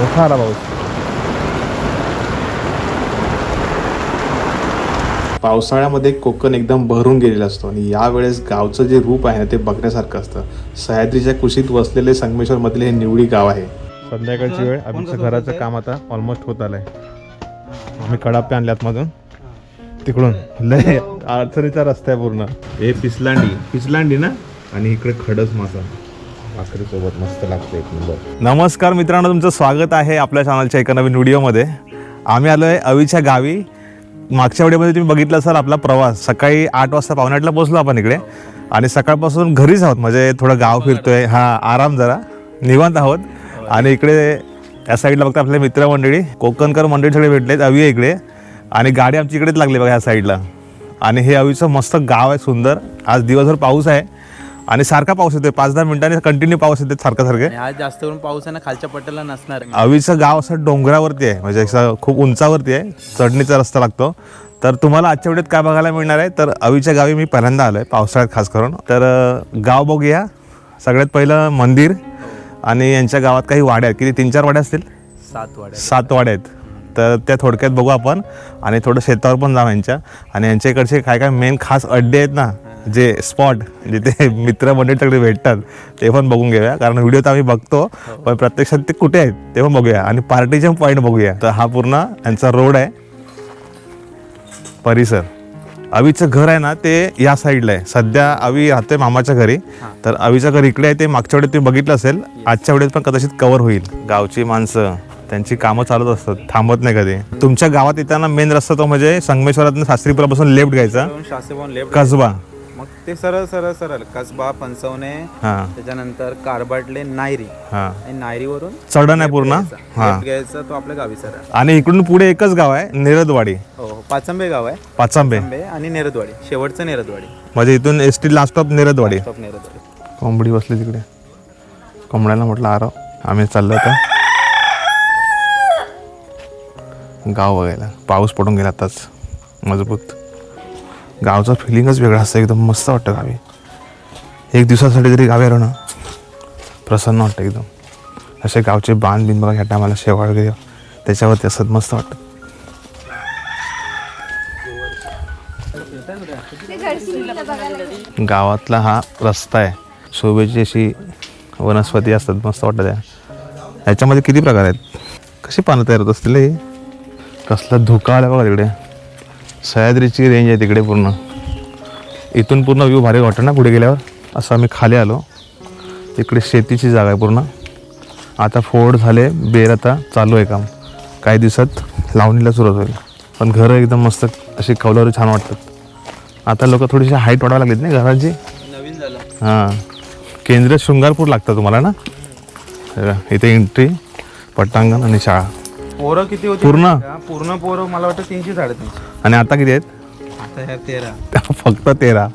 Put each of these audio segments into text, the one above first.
आला पाऊस पावसाळ्यामध्ये कोकण एकदम भरून गेलेला असतो आणि यावेळेस गावचं जे रूप आहे ना ते बघण्यासारखं असतं. सह्याद्रीच्या कुशीत वसलेले संगमेश्वर मधले हे निवडी गाव आहे. संध्याकाळची वेळ. आमचं घराचं काम आता ऑलमोस्ट होत आलंय. आम्ही कडापे आणल्यात मधून. तिकडून. लय अडचणीचा रस्ता आहे पूर्ण. हे पिसलांडी. पिसलांडी ना? आणि इकडे खडस मासा. भाकरीसोबत मस्त लागतं एक नंबर नमस्कार मित्रांनो तुमचं स्वागत आहे आपल्या चॅनलच्या एका नवीन व्हिडिओमध्ये आम्ही आलो आहे अवीच्या गावी. मागच्या व्हिडिओमध्ये तुम्ही बघितलं असाल आपला प्रवास. सकाळी आठ वाजता पावणे आठला पोहोचलो आपण इकडे. आणि सकाळपासून घरीच आहोत. म्हणजे थोडं गाव फिरतोय. हा आराम जरा. निवांत आहोत. आणि इकडे या साईडला बघता आपले मित्रमंडळी कोकणकर मंडळी सगळे भेटलेत अवी आहे इकडे. आणि गाडी आमची इकडेच लागली बघा ह्या साईडला आणि हे अवीचं मस्त गाव आहे सुंदर. आज दिवसभर पाऊस आहे. आणि सारखा पाऊस येतोय. पाच दहा मिनिटांनी कंटिन्यू पाऊस येते सारखं सारखे. आज जास्त करून पाऊस आहे ना खालच्या पट्ट्याला नसणार. अवीचं गाव असं डोंगरावरती आहे. म्हणजे असं खूप उंचावरती आहे. चढणीचा रस्ता लागतो. तर तुम्हाला आजच्या व्हिडिओत काय बघायला मिळणार आहे? तर अवीच्या गावी मी पहिल्यांदा आलो आहे पावसाळ्यात खास करून. तर गाव बघूया. सगळ्यात पहिलं मंदिर आणि यांच्या गावात काही वाड्या आहेत. किती? तीन चार वाड्या असतील? सात वाड्या. सात वाड्या आहेत. तर त्या थोडक्यात बघू आपण. आणि थोडं शेतावर पण जाऊ यांच्या. आणि यांच्या इकडचे काय काय मेन खास अड्डे आहेत ना जे स्पॉट जिथे मित्र मंडळी सगळे भेटतात ते पण बघून घेऊया. कारण व्हिडिओ तर आम्ही बघतो पण प्रत्यक्षात ते कुठे आहेत ते पण बघूया. आणि पार्टीचे पॉईंट बघूया. तर हा पूर्ण यांचा रोड आहे. परिसर. अवीचं घर आहे ना ते या साईडला आहे. सध्या अवी राहतोय मामाच्या घरी. तर अवीचं घर इकडे आहे ते मागच्या वेळेत तुम्ही बघितलं असेल. आजच्या वेळेत पण कदाचित कव्हर होईल. गावची माणसं. त्यांची कामं चालूच असतात थांबत नाही कधी. तुमच्या गावात येताना मेन रस्ता तो म्हणजे संगमेश्वरातून शास्त्रीपुरापासून लेफ्ट घ्यायचा. लेफ्ट कसबा. मग ते सरळ सरळ सरळ. कसबा पंचवणे हां. त्याच्यानंतर कारबाटले नायरी. हां. आणि नायरीवरून चढण आहे पूर्ण? हां. लेफ्ट घ्यायचं तो आपल्या गावी सरळ. आणि इकडून पुढे एकच गाव आहे नेरदवाडी. हो हो. पाचंबे गाव आहे. पाचांबे. पाचंबे आणि नेरदवाडी. शेवटचं नेरदवाडी. म्हणजे इथून S T last of Neradwadi Neradwadi. कोंबडी बसली तिकडे. कोंबड्याला म्हटलं आरो आम्ही चाललो होतो गाव बघायला पाऊस पडून गेला आताच. मजबूत. गावचा फिलिंगच वेगळा असतं. एकदम मस्त वाटतं गावी. एक दिवसासाठी जरी गावी आलो ना प्रसन्न वाटतं एकदम. असे गावचे बांध बिन बघा ह्या टायमाला शेवाळ वगैरे त्याच्यावरती असत मस्त वाटतं. गावातला हा रस्ता आहे. शोभेची अशी वनस्पती असतात. मस्त वाटतं त्या. ह्याच्यामध्ये किती प्रकार आहेत? कशी पानं तयार होत असतील हे? कसलं धुका आला बघा तिकडे. सह्याद्रीची रेंज आहे तिकडे पूर्ण. इथून पूर्ण व्ह्यू भारी वाटतं ना पुढे गेल्यावर? असं आम्ही खाली आलो. इकडे शेतीची जागा आहे पूर्ण. आता फोड झाले बेर आता चालू आहे काम. काही दिवसात लावणीला सुरुवात होईल. पण घरं एकदम मस्त अशी कौलारू छान वाटतात. आता लोक थोडीशी हाईट वाढवायला लागलीत नाही घराची? नवीन झालं. हां. केंद्र शृंगारपूर लागतं तुम्हाला ना? इथे एंट्री पट्टांगण आणि शाळा. पोरं किती होती? पूर्ण? माहिती का? पूर्ण पोरं मला वाटतं तीनशे साडेतीनशे. आणि आता किती आहेत? आता ह्या तेरा. फक्त तेरा.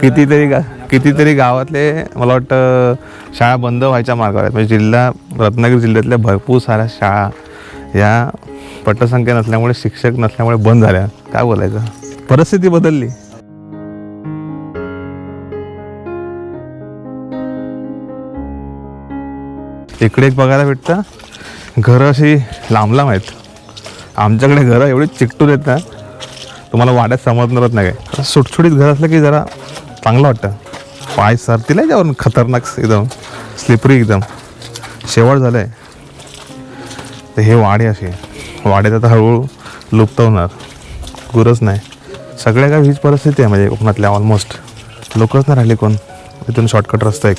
कितीतरी गा कितीतरी गावातले मला वाटतं शाळा बंद व्हायच्या मार्गावर आहेत. म्हणजे जिल्हा रत्नागिरी जिल्ह्यातल्या भरपूर साऱ्या शाळा या पटसंख्या नसल्यामुळे शिक्षक नसल्यामुळे बंद झाल्या. काय बोलायचं? परिस्थिती बदलली. इकडे एक बघायला भेटतं. घरं अशी लांब लांब आहेत. आमच्याकडे घरं एवढी चिकटून आहेत ना तुम्हाला वाड्यात समजणारच नाही काय सुटसुटीत घर असलं की जरा चांगलं वाटतं. पाय सरतील आहे त्यावरून खतरनाक एकदम स्लिपरी एकदम. शेवट झालं आहे तर हे वाडे असे. वाड्यात आता हळूहळू लुप्त होणार. गुरच नाही. सगळ्या काय हीच परिस्थिती आहे म्हणजे कोकणातल्या ऑलमोस्ट लोकच नाही राहिले कोण. इथून शॉर्टकट रस्ता एक.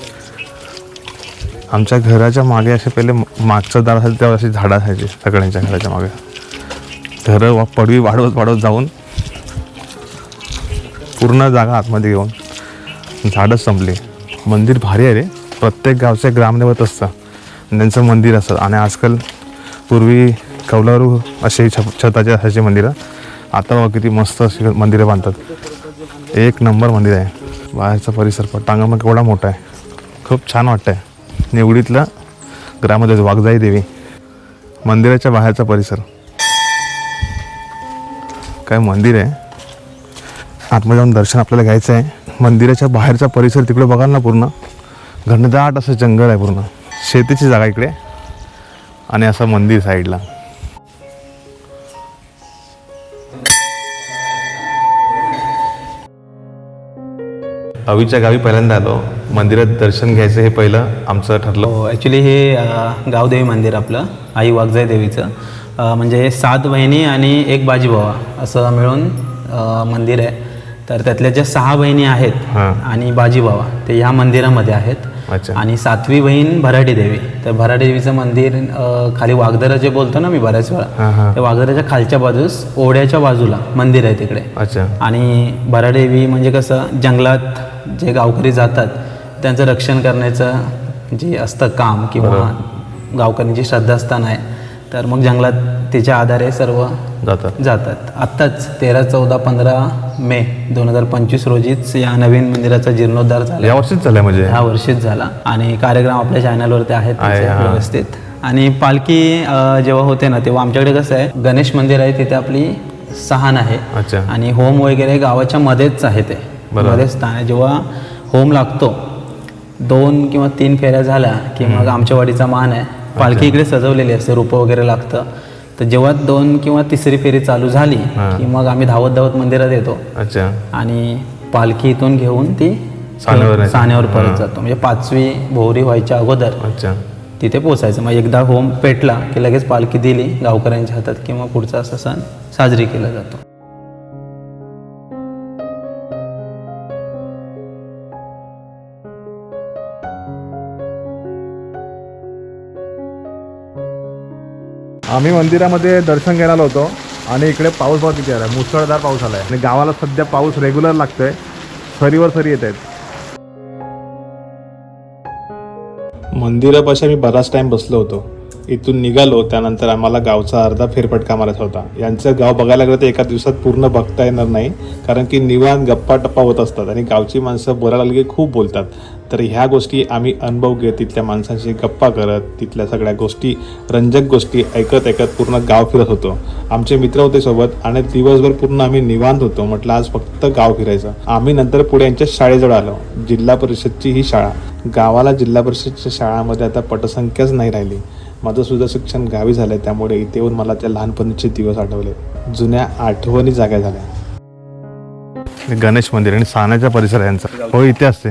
आमच्या घराच्या मागे असे पहिले मागचं दार असायचं त्यावर अशी झाडं असायची सगळ्यांच्या घराच्या मागे. घरं वा- पडवी वाढवत वाढवत जाऊन पूर्ण जागा आतमध्ये घेऊन झाडच संपली. मंदिर भारी आहे रे. प्रत्येक गावचे ग्रामदेवत असतं त्यांचं मंदिर असतं. आणि आजकाल पूर्वी कौलारू असे छप छताचे असायचे मंदिरं. आता बघा किती मस्त अशी मंदिरं बांधतात. एक नंबर मंदिर आहे. बाहेरचा परिसर पण मग एवढा मोठा आहे. खूप छान वाटतं आहे निवडीतलं ग्रामदेव वाघजाई देवी मंदिराच्या बाहेरचा परिसर. काय मंदिर आहे? आतमध्ये जाऊन दर्शन आपल्याला घ्यायचं आहे. मंदिराच्या बाहेरचा परिसर तिकडे बघाल ना पूर्ण. घनदाट असं जंगल आहे पूर्ण. शेतीची जागा इकडे. आणि असं मंदिर साईडला अवीच्या गावी पहिल्यांदा आलो. मंदिरात दर्शन घ्यायचं हे पहिलं आमचं ठरलं. हो ॲक्च्युली हे अ, गावदेवी मंदिर आपलं आई वाघजाई देवीचं. म्हणजे सात बहिणी आणि एक बाजीभावा असं मिळून मंदिर आहे. तर त्यातल्या ज्या सहा बहिणी आहेत हां. आणि बाजीभावा ते ह्या मंदिरामध्ये आहेत. अच्छा. आणि सातवी बहीण भराडी देवी. तर भराडी देवीचं मंदिर अ, खाली वाघदरा जे बोलतो ना मी बऱ्याच वेळा. हां त्या वाघदराच्या खालच्या बाजूस ओढ्याच्या बाजूला मंदिर आहे तिकडे. अच्छा. आणि भराडेवी म्हणजे कसं जंगलात जे गावकरी जातात त्यांचं रक्षण करण्याचं जे असतं काम किंवा गावकऱ्यांची श्रद्धास्थान आहे तर मग जंगलात तिच्या आधारे सर्व जातात. जातात. आत्ताच तेरा चौदा पंधरा मे दोन हजार पंचवीस रोजीच या नवीन मंदिराचा जीर्णोद्धार झाला. या वर्षीच झालंय म्हणजे? ह्या वर्षीच झाला. आणि कार्यक्रम आपल्या चॅनलवरती आहेत आहे, हा. व्यवस्थित. आणि पालखी अ, जेव्हा होते ना तेव्हा आमच्याकडे कसं आहे गणेश मंदिर आहे तिथे आपली सहान आहे. अच्छा. आणि होम वगैरे गावाच्या मध्येच आहे ते. बरोबर. मध्येच स्थान आहे. जेव्हा होम लागतो दोन किंवा तीन फेऱ्या झाल्या की मग आमच्या वाडीचा मान आहे. पालखी इकडे सजवलेली असते रोपं वगैरे लागतं. तर जेव्हा दोन किंवा तिसरी फेरी चालू झाली. की मग आम्ही धावत धावत मंदिरात येतो. अच्छा. आणि पालखी इथून घेऊन ती. सानेवर परत जातो. म्हणजे पाचवी भोवरी व्हायच्या अगोदर अच्छा. तिथे पोचायचं मग एकदा होम पेटला की लगेच पालखी दिली गावकऱ्यांच्या हातात किंवा पुढचा असा सण साजरी केला जातो. आम्ही मंदिरामध्ये दर्शन घ्यायला आलो होतो आणि इकडे पाऊस बघ किती आला मुसळधार पाऊस आलाय. आणि गावाला सध्या पाऊस रेग्युलर लागतोय. सरीवर सरी येत आहेत. मंदिरापाशी आम्ही बराच टाइम बसलो होतो. इथून निघालो त्यानंतर आम्हाला गावचा अर्धा फेरफटका मारायचा होता. यांचं गाव बघायला गेलं तर एका दिवसात पूर्ण बघता येणार नाही कारण की निवांत गप्पा टप्पा होत असतात आणि गावची माणसं बोलायला लागली की खूप बोलतात. तर ह्या गोष्टी आम्ही अनुभव घेत तिथल्या माणसांशी गप्पा करत तिथल्या सगळ्या गोष्टी रंजक गोष्टी ऐकत ऐकत पूर्ण गाव फिरत होतो. आमचे मित्र होते सोबत आणि दिवसभर पूर्ण आम्ही निवांत होतो. म्हटलं आज फक्त गाव फिरायचं. आम्ही नंतर पुढे यांच्या शाळेजवळ आलो. जिल्हा परिषदची ही शाळा. गावाला जिल्हा परिषदच्या शाळामध्ये आता पटसंख्याच नाही राहिली. माझं सुद्धा शिक्षण गावी झालंय त्यामुळे इथे येऊन मला त्या लहानपणीचे दिवस आठवले. जुन्या आठवणी जाग्या झाल्या. गणेश मंदिर आणि साण्याचा परिसर यांचा. हो इथे असते.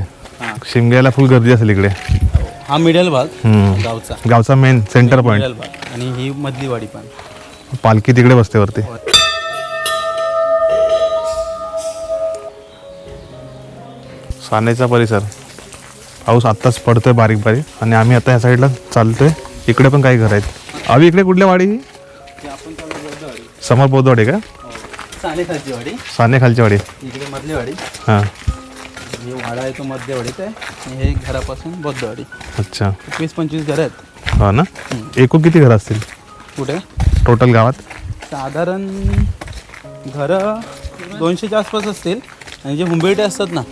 शिमग्याला फुल गर्दी असेल इकडे. हा मिडल भाग हम्म. गावचा. गावचा मेन सेंटर पॉइंट आणि ही मधली वाडी पण. पालखी तिकडे बसते वरती. सानेचा परिसर. पाऊस आत्ताच पडतोय बारीक बारीक. आणि आम्ही आता ह्या साईडला चालतोय. इकडे पण काही घर आहेत. आम्ही इकडे कुठल्या वाडी? ही? समोर बोधवाडी का? सानेखालची वाडी. साने खालची वाडी. इकडे मधली वाडी. हां. ही वाडा आहे तो मध्यवाडीत आहे. हे घरापासून बौद्धवाडी अच्छा. एकवीस पंचवीस घर आहेत. हो ना? एकूण किती घर असतील? कुठे? टोटल गावात? साधारण घरं दोनशेच्या आसपास असतील. आणि जे हुंबेटे असतात ना.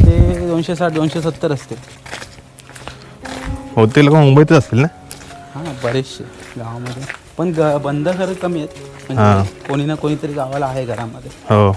ते दोनशे साठ दोनशे सत्तर असतील. हो ते लोक मुंबईतच असतील ना? बरेचसे गावामध्ये. पण ग बंद घरं कमी आहेत. म्हणजे कोणी ना कोणीतरी गावाला आहे घरामध्ये. हो.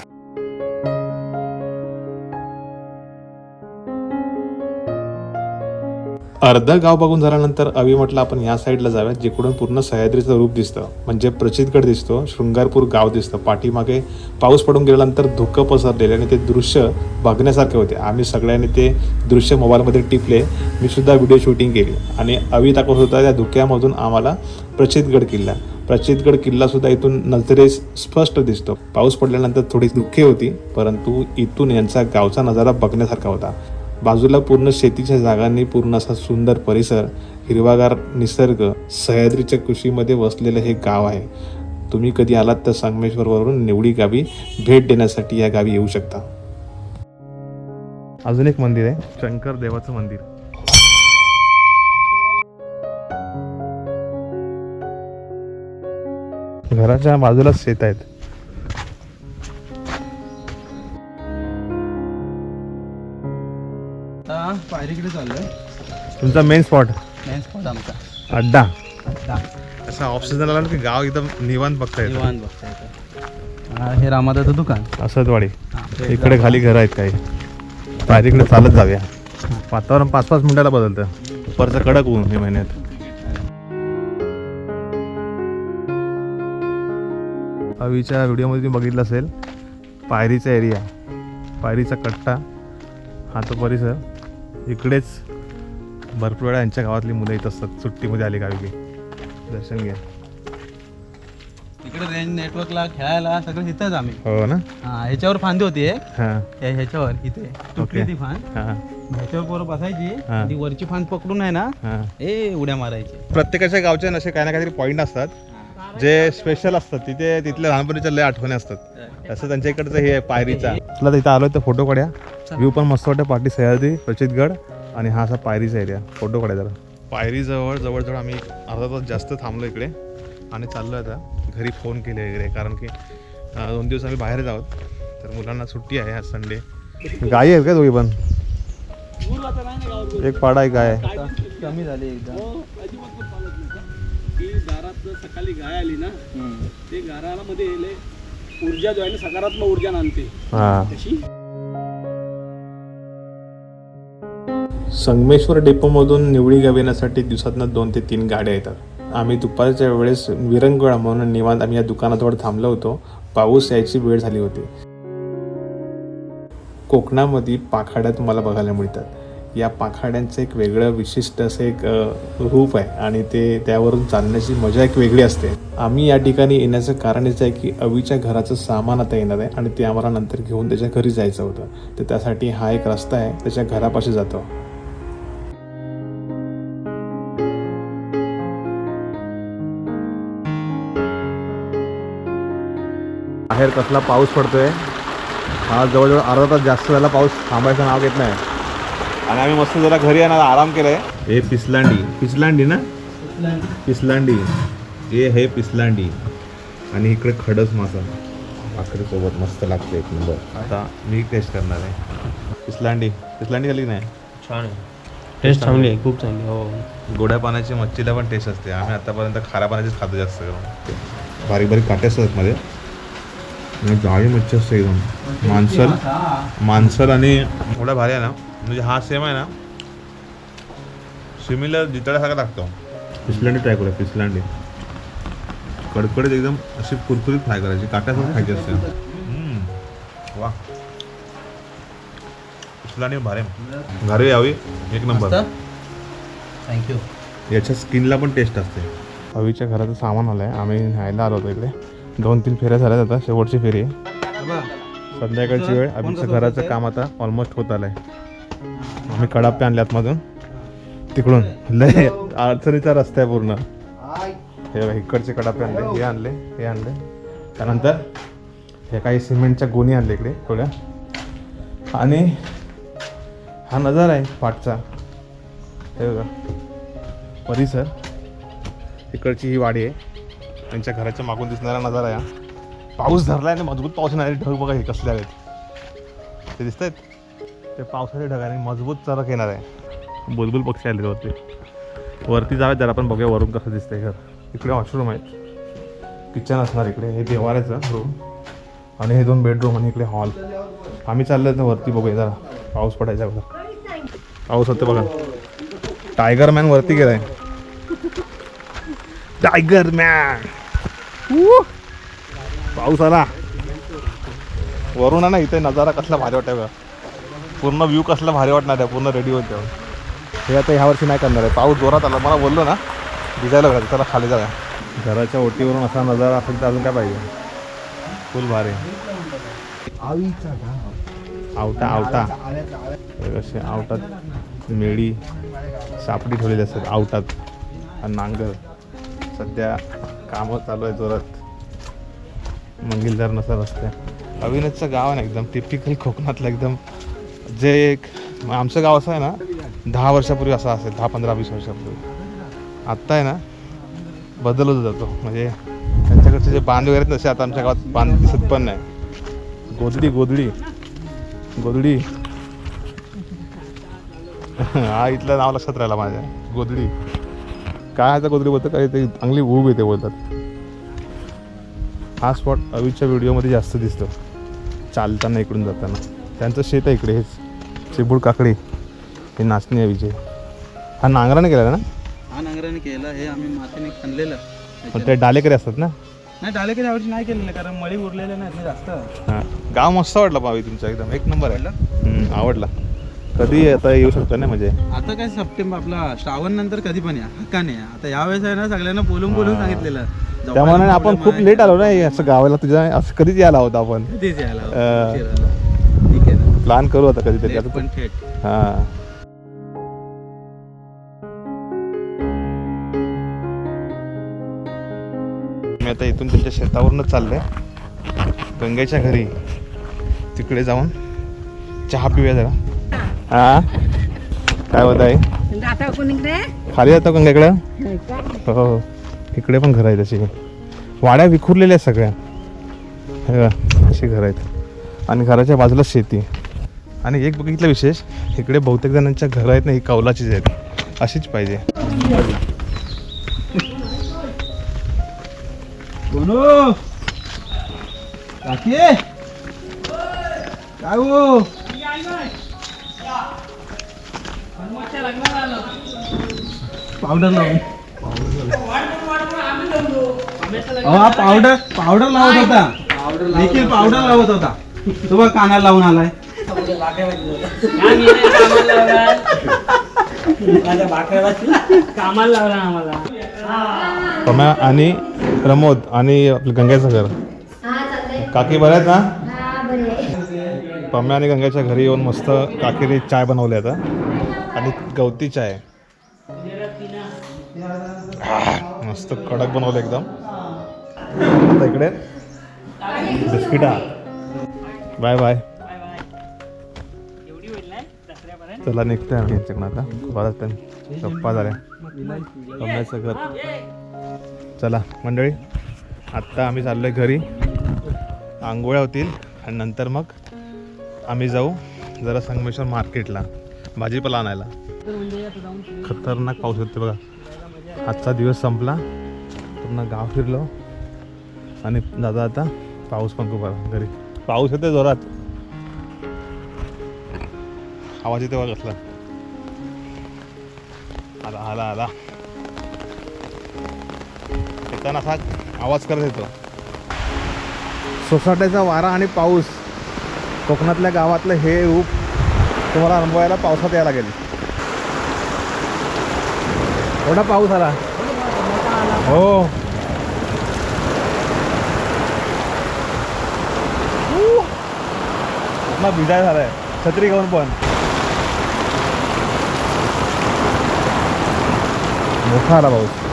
अर्धा गाव बघून झाल्यानंतर अवी म्हटलं आपण या साईडला जाव्यात जिकडून पूर्ण सह्याद्रीचं रूप दिसतं. म्हणजे प्रचितगड दिसतो शृंगारपूर गाव दिसतं. पाठीमागे पाऊस पडून गेल्यानंतर धुकं पसरलेले आणि ते दृश्य बघण्यासारखे होते. आम्ही सगळ्यांनी ते दृश्य मोबाईलमध्ये टिपले. मी सुद्धा व्हिडिओ शूटिंग केली आणि अवी दाखवत होता त्या धुक्यामधून आम्हाला प्रचितगड किल्ला. प्रचितगड किल्ला सुद्धा इथून नजरेस स्पष्ट दिसतो. पाऊस पडल्यानंतर थोडी दुःखे होती परंतु इथून यांचा गावचा नजारा बघण्यासारखा होता. बाजूला पूर्ण शेतीच्या जागांनी पूर्ण असा सुंदर परिसर हिरवागार निसर्ग सह्याद्रीच्या कुशीमध्ये वसलेलं हे गाव आहे. तुम्ही कधी आलात तर संगमेश्वरवरून निवडी गावी भेट देण्यासाठी या गावी येऊ शकता. अजून एक मंदिर आहे. शंकर देवाचं मंदिर. घराच्या बाजूलाच शेत आहेत. चाललोय. तुमचा मेन स्पॉट मेन स्पॉट आमचा. अड्डा. असा ऑप्शन आला ना की गाव एकदम निवांत बघता येतं. निवांत बघता हे रामादाचं दुकान. असतवाडी इकडे खाली घर आहेत काही. पायरीकडे चालत जाऊया. वातावरण पाच पाच मिनिटाला बदलतं. परत कडक होऊन हे महिन्यात. अवीच्या व्हिडिओमध्ये तुम्ही बघितलं असेल पायरीचा एरिया पायरीचा कट्टा. हा तो परिसर. इकडेच भरपूर वेळा यांच्या गावातली मुलं येत असतात. सुट्टीमध्ये आली गावी. दर्शन घ्या. इकडे रेंज नेटवर्कला खेळायला सगळं इथंच आम्ही. हो ना? हा ह्याच्यावर फांदी होती एक. हां. ह्याच्यावर इथे. तुटली ती फांद. हां. ह्याच्यावर पोरं बसायची हा. ती वरची फांद पकडून आहे ना हां. ए उड्या मारायची. प्रत्येकाच्या गावचे नसे काही ना काहीतरी पॉईंट असतात. जे स्पेशल असतात तिथे तिथल्या लहानपणीच्या लय आठवणी असतात. असं त्यांच्या इकडचं हे आहे पायरीचा. तुला तिथं आलोय तर फोटो काढ्या. व्ह्यू पण मस्त वाटतं पाठी सह्याद्री प्रचितगड आणि हा असा पायरीचा एरिया फोटो काढा जरा. पायरीजवळ जवळजवळ आम्ही अर्धा तास जास्त थांबलो इकडे. आणि चाललो आता. घरी फोन केले वगैरे कारण की दोन दिवस आम्ही बाहेरच आहोत. तर मुलांना सुट्टी आहे आज संडे गाई आहेत का दोघी पण? एक पाडा एक गाय. आहे कमी झाली एकदा. की जर सकाळी गाय आली ना ते घराला मध्ये येले ऊर्जा जो आहे ना सकारात्मक ऊर्जा आणते हां. तशी संगमेश्वर डेपोमधून निवडी गावी येण्यासाठी दिवसातनं दोन ते तीन गाड्या येतात. आम्ही दुपारच्या वेळेस विरंगुळा म्हणून निवांत आम्ही या दुकानाजवळ थांबलो होतो. पाऊस यायची वेळ झाली होती. कोकणामध्ये पाखाड्या तुम्हाला बघायला मिळतात. या पाखाड्यांचं एक वेगळं विशिष्ट असं एक रूप आहे. आणि ते त्यावरून चालण्याची मजा एक वेगळी असते. आम्ही या ठिकाणी येण्याचं कारण आहे की अवीच्या घराचं सामान आता येणार आहे आणि ते आम्हाला नंतर घेऊन त्याच्या घरी जायचं होतं. तर त्यासाठी हा एक रस्ता आहे त्याच्या घरापाशी जातो. बाहेर कसला पाऊस पडतोय? हा जवळजवळ अर्धा तास जास्त झाला पाऊस थांबायचं नाव घेत नाही. आणि आम्ही मस्त जरा घरी येणार आराम केलाय. हे पिसलांडी. पिसलांडी ना? पिसलांडी. हे हे पिसलांडी. आणि इकडे खडस मासा भाकरीसोबत मस्त लागते एक नंबर. आता मी टेस्ट करणार आहे. पिसलांडी. पिसलांडी झाली नाही? छान आहे. टेस्ट चांगली आहे. खूप चांगली आहे, हो. गोड्या पाण्याची मच्छीला पण टेस्ट असते. आम्ही आतापर्यंत खाऱ्या पाण्याचीच खातो जास्त करून. बारीक बारीक काटे असतात मध्ये. आणि जाळी मच्छी असते एकदम. मांसल. मांसल आणि एवढा भारी आहे ना म्हणजे हा सेम आहे ना सिमिलर जितळ्यासारखा लागतो. पिसलांडी ट्राय करूया पिसलांडी कडकडीत एकदम अशी कुरकुरीत फ्राय करायची काट्यासारखं खायची असते. वा. पिसलांडी भारी घरी यावी एक नंबर. थँक्यू याच्या स्किनला पण टेस्ट असते. हवीच्या घराचं सामान आलं आहे आम्ही न्यायला आलो होतो इकडे. दोन तीन फेऱ्या झाल्यात आता शेवटची फेरी आहे. संध्याकाळची वेळ. आमचं घराचं काम आता ऑलमोस्ट होत आलं आहे आम्ही कडापे आणले आतमधून तिकडून. लय अडचणीचा रस्ता आहे पूर्ण. हे बघा, इकडचे कडापे आणले हे आणले हे आणले. त्यानंतर हे काही सिमेंटच्या गोणी आणले इकडे थोड्या. आणि हा नजारा आहे पाठचा हे बघा. परिसर. इकडची ही वाडी आहे. त्यांच्या घराच्या मागून दिसणारा नजारा आहे हा. पाऊस धरलाय आणि मजबूत पाऊस येणारे ढग बघा हे कसले आहेत. ते दिसत आहेत ते पावसाचे ढग आणि मजबूत चरक येणार आहे. बुलबुल पक्षी आले वरती. वरती जावेत जरा आपण बघूया वरून कसं दिसतंय घर इकडे वॉशरूम आहेत. किचन असणार इकडे. हे देवाऱ्याचं रूम आणि हे दोन बेडरूम आणि इकडे हॉल आम्ही चाललो तर वरती बघूया जरा. पाऊस पडायचा बघा. पाऊस होते बघा. टायगर मॅन वरती गेलाय. टायगर मॅन पाऊस आला. वरून आहे ना इथे नजारा कसला भारी वाटतोय बघा. पूर्ण व्ह्यू कसला भारी वाटणार आहे पूर्ण रेडी होते हे आता ह्या वर्षी नाही करणार आहे. पाऊस जोरात आला. मला बोललो ना भिजायला लागला त्याला खाली जाऊया. घराच्या ओटीवरून असा नजारा असेल तर अजून काय पाहिजे? फुल भारी. आवटा आवटा. असे आवटात मेळी सापडी ठेवलेली असतात आवटात. आणि नांगर. सध्या कामं चालू आहे जोरात. मंगिलदार नसा रस्ते अविनाशचं गाव आहे ना एकदम टिपिकल कोकणातलं एकदम जे एक आमचं गाव असं आहे ना दहा वर्षापूर्वी असं असेल दहा पंधरा वीस वर्षापूर्वी. आत्ता आहे ना बदलत जातो. म्हणजे त्यांच्याकडचे जे बांध वगैरे तसे आता आमच्या गावात बांध दिसत पण नाही. गोदडी गोदडी गोदडी हा इथलं नाव लक्षात राहिला माझ्या. गोदडी काय आता गोदडी बोलतात? काय ते चांगली उब येते बोलतात. हा स्पॉट अवीच्या व्हिडिओमध्ये जास्त दिसतो. चालताना इकडून जाताना. त्यांचं शेत आहे इकडे हेच. चिबूड काकडी. हे नाचणी विजय. हा नांगराने केला ना? हा नांगराने केला हे आम्ही मातीने खणलेलं. पण ते डालेकरी असतात ना? नाही डाले काही यावर्षी नाही केलेलं कारण मळी उरलेले नाहीत ना जास्त. हा. गाव मस्त वाटलं भावी तुमचा एकदम. एक नंबर आहे. आवडला? कधी आता येऊ शकतो ना म्हणजे? आता काय सप्टेंबर आपला श्रावण नंतर कधी पण या. हक्काने या. आता यावेळेस आहे ना सगळ्यांना बोलून बोलून सांगितलेलं. त्यामुळे आपण खूप लेट आलो ना हे असं गावाला. तुझ्या असं कधीच यायला होता आपण? यायला. उशिरा. ठीक आहे ना. प्लॅन करू आता कधीतरी. थेट आता पण थेट हा. मी आता इथून त्यांच्या शेतावरूनच चाललंय. गंगेच्या घरी. तिकडे जाऊन चहा पिऊया जरा. हा? काय होत आहे जाता खाली जातो गंगेकडं? हो हो. इकडे पण घर आहेत अशी. वाड्या विखुरलेल्या आहेत सगळ्या. अशी घर आहेत. आणि घराच्या बाजूला शेती. आणि एक बघितलं विशेष इकडे बहुतेक जणांच्या घरं आहेत ना ही कौलाचीच आहेत. अशीच पाहिजे. काय हो? पावडर लावून. अहो हा पावडर पावडर लावत होता. निखिल पावडर लावत होता. तो बघ कानाला लावून आलाय. कामाला लावला आम्हाला पम्या आणि प्रमोद आणि आपलं गंगेचं घर काकी बरं आहेत ना? पम्या आणि गंगेच्या घरी येऊन मस्त काकीने चाय बनवली आता. आणि गवती चाय. मस्त कडक बनवलं एकदम. आता इकडे बिस्किटा. Bye bye. चला निघतोय आम्ही यांच्याकडून आता. बरंच टाइम गप्पा झाल्या. सगळं घर. चला मंडळी आत्ता आम्ही चाललो आहे घरी. आंघोळ्या होतील आणि नंतर मग आम्ही जाऊ जरा संगमेश्वर मार्केटला भाजीपाला आणायला. खतरनाक पाऊस होते बघा. आजचा दिवस संपला. पूर्ण गाव फिरलो. आणि दादा आता पाऊस पण खूप आला. घरी. पाऊस येते जोरात. आवाज येते बघा कसला. आला आला आला. येताना असा आवाज करत येतो. सोसाट्याचा वारा आणि पाऊस. कोकणातल्या गावातलं हे रूप तुम्हाला अनुभवायला पावसात यायला लागेल. एवढा पाऊस आला. हो. पूर्ण भिजाय झालाय. छत्री घेऊन पण. मोठा आला पाऊस.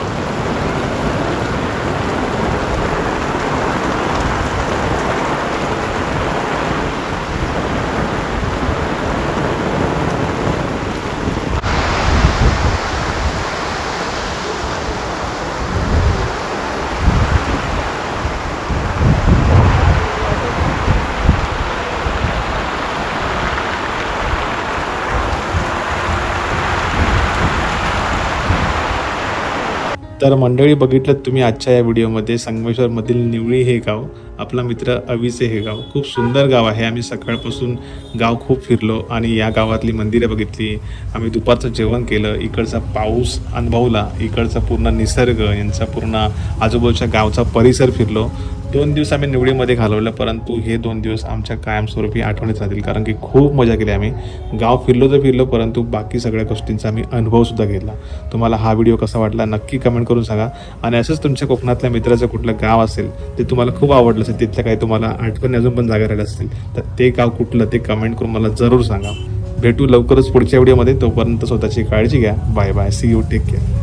तर मंडळी बघितलं तुम्ही आजच्या या व्हिडिओमध्ये संगमेश्वरमधील निवळी हे गाव आपला मित्र अविसे हे गाव. खूप सुंदर गाव आहे. आम्ही सकाळपासून गाव खूप फिरलो आणि या गावातली मंदिरं बघितली. आम्ही दुपारचं जेवण केलं. इकडचा पाऊस अनुभवला. इकडचा पूर्ण निसर्ग यांचा पूर्ण आजूबाजूच्या गावचा परिसर फिरलो. दोन दिवस आम्ही निवडीमध्ये घालवलं परंतु हे दोन दिवस आमच्या कायमस्वरूपी आठवणीत राहतील. कारण की खूप मजा केली आम्ही. गाव फिरलो तर फिरलो परंतु बाकी सगळ्या गोष्टींचा आम्ही अनुभवसुद्धा घेतला. तुम्हाला हा व्हिडिओ कसा वाटला नक्की कमेंट करून सांगा. आणि असंच तुमच्या कोकणातल्या मित्राचं कुठलं गाव असेल ते तुम्हाला खूप आवडलं असेल तिथल्या काही तुम्हाला आठवणी अजून पण जागा राहिल्या असतील तर ते गाव कुठलं ते कमेंट करून मला जरूर सांगा. भेटू लवकरच पुढच्या व्हिडिओमध्ये. तोपर्यंत स्वतःची काळजी घ्या. Bye bye. See you take care